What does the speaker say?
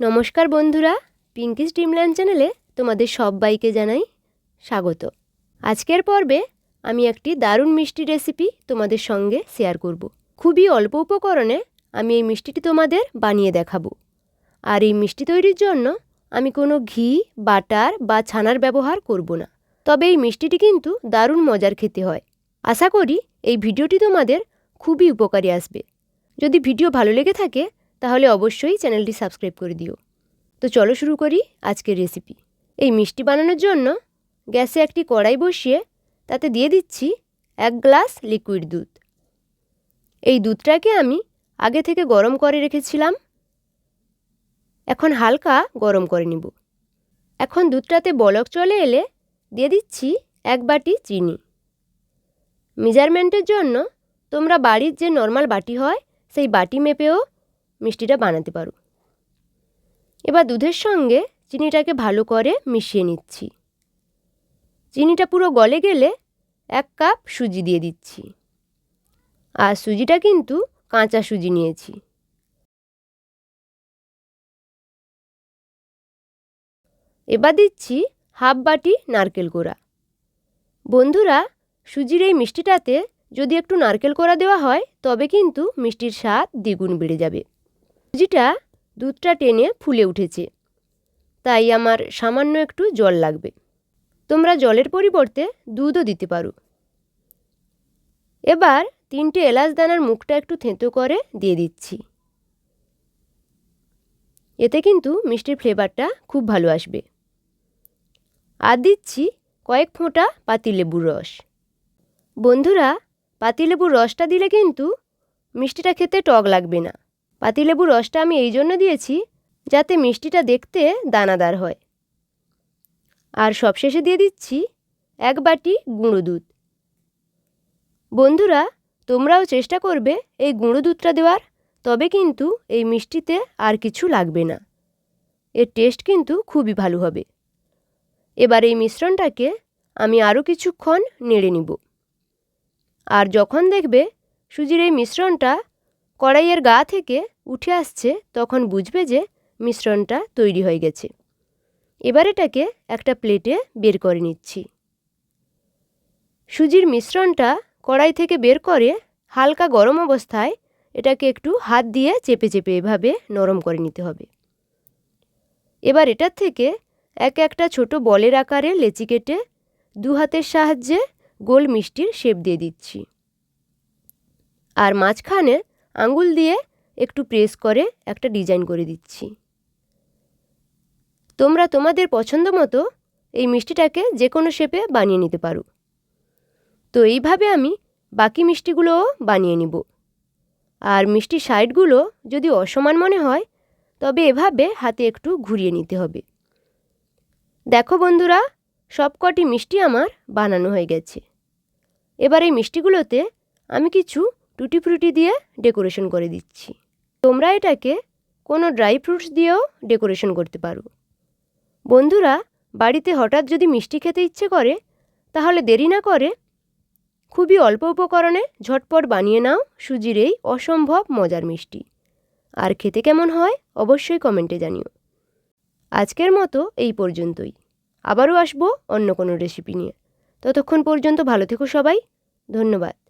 নমস্কার বন্ধুরা পিঙ্কিস ড্রিমল্যান্ড চ্যানেলে তোমাদের সবাইকে জানাই স্বাগত। আজকের পর্বে আমি একটি দারুণ মিষ্টি রেসিপি তোমাদের সঙ্গে শেয়ার করব। খুবই অল্প উপকরণে আমি এই মিষ্টিটি তোমাদের বানিয়ে দেখাবো। আর এই মিষ্টি তৈরির জন্য আমি কোনো ঘি, বাটার বা ছানার ব্যবহার করব না। তবে এই মিষ্টিটি কিন্তু দারুণ মজার খেতে হয়। আশা করি এই ভিডিওটি তোমাদের খুবই উপকারী আসবে। যদি ভিডিও ভালো লেগে থাকে তাহলে অবশ্যই চ্যানেলটি সাবস্ক্রাইব করে দিও। তো চলো শুরু করি আজকের রেসিপি এই মিষ্টি বানানোর জন্য গ্যাসে একটি কড়াই বসিয়ে তাতে দিয়ে দিচ্ছি এক গ্লাস লিকুইড দুধ। এই দুধটাকে আমি আগে থেকে গরম করে রেখেছিলাম। এখন হালকা গরম করে নিব। এখন দুধটাতে বলক চলে এলে দিয়ে দিচ্ছি এক বাটি চিনি। মেজারমেন্টের জন্য তোমরা বাড়ির যে নর্মাল বাটি হয়, সেই বাটি মেপেও মিষ্টিটা বানাতে পারো। এবার দুধের সঙ্গে চিনিটাকে ভালো করে মিশিয়ে নিচ্ছি। চিনিটা পুরো গলে গেলে এক কাপ সুজি দিয়ে দিচ্ছি। আর সুজিটা কিন্তু কাঁচা সুজি নিয়েছি। এবার দিচ্ছি হাফ বাটি নারকেল কোড়া। বন্ধুরা, সুজির এই মিষ্টিটাতে যদি একটু নারকেল কোড়া দেওয়া হয়, তবে কিন্তু মিষ্টির স্বাদ দ্বিগুণ বেড়ে যাবে। সুজিটা দুধটা টেনে ফুলে উঠেছে। তাই আমার সামান্য একটু জল লাগবে। তোমরা জলের পরিবর্তে দুধও দিতে পারো। এবার তিনটে এলাচ দানার মুখটা একটু থেঁতো করে দিয়ে দিচ্ছি। এতে কিন্তু মিষ্টির ফ্লেভারটা খুব ভালো আসবে। আর দিচ্ছি কয়েক ফোঁটা পাতিলেবুর রস। বন্ধুরা, পাতিলেবুর রসটা দিলে কিন্তু মিষ্টিটা খেতে টক লাগবে না। পাতিলেবুর রসটা আমি এই জন্য দিয়েছি যাতে মিষ্টিটা দেখতে দানাদার হয়। আর সবশেষে দিয়ে দিচ্ছি এক বাটি গুঁড়ো দুধ। বন্ধুরা, তোমরাও চেষ্টা করবে এই গুঁড়ো দুধটা দেওয়ার, তবে কিন্তু এই মিষ্টিতে আর কিছু লাগবে না। এর টেস্ট কিন্তু খুবই ভালো হবে। এবার এই মিশ্রণটাকে আমি আরও কিছুক্ষণ নেড়ে নিব। আর যখন দেখবে সুজির এই মিশ্রণটা কড়াইয়ের গা থেকে উঠে আসছে তখন বুঝবে যে মিশ্রণটা তৈরি হয়ে গেছে। এবার এটাকে একটা প্লেটে বের করে নিচ্ছি। সুজির মিশ্রণটা কড়াই থেকে বের করে হালকা গরম অবস্থায় এটাকে একটু হাত দিয়ে চেপে চেপে এভাবে নরম করে নিতে হবে। এবার এটার থেকে এক একটা ছোট বলের আকারে লেচি কেটে দু হাতের সাহায্যে গোল মিষ্টির শেপ দিয়ে দিচ্ছি। আর মাঝখানে আঙুল দিয়ে একটু প্রেস করে একটা ডিজাইন করে দিচ্ছি। তোমরা তোমাদের পছন্দ মতো এই মিষ্টিটাকে যে কোনো শেপে বানিয়ে নিতে পারো। তো এইভাবে আমি বাকি মিষ্টিগুলোও বানিয়ে নিব। আর মিষ্টির সাইডগুলো যদি অসমান মনে হয়, তবে এভাবে হাতে একটু ঘুরিয়ে নিতে হবে। দেখো বন্ধুরা, সবকটি মিষ্টি আমার বানানো হয়ে গেছে। এবার এই মিষ্টিগুলোতে আমি কিছু টুটি ফ্রুটি দিয়ে ডেকোরেশন করে দিচ্ছি। তোমরা এটাকে কোনো ড্রাই ফ্রুটস দিয়েও ডেকোরেশন করতে পারো। বন্ধুরা, বাড়িতে হঠাৎ যদি মিষ্টি খেতে ইচ্ছে করে, তাহলে দেরি না করে খুবই অল্প উপকরণে ঝটপট বানিয়ে নাও সুজির এই অসম্ভব মজার মিষ্টি। আর খেতে কেমন হয় অবশ্যই কমেন্টে জানিও। আজকের মতো এই পর্যন্তই। আবারও আসব অন্য কোনো রেসিপি নিয়ে। ততক্ষণ পর্যন্ত ভালো থেকো সবাই। ধন্যবাদ।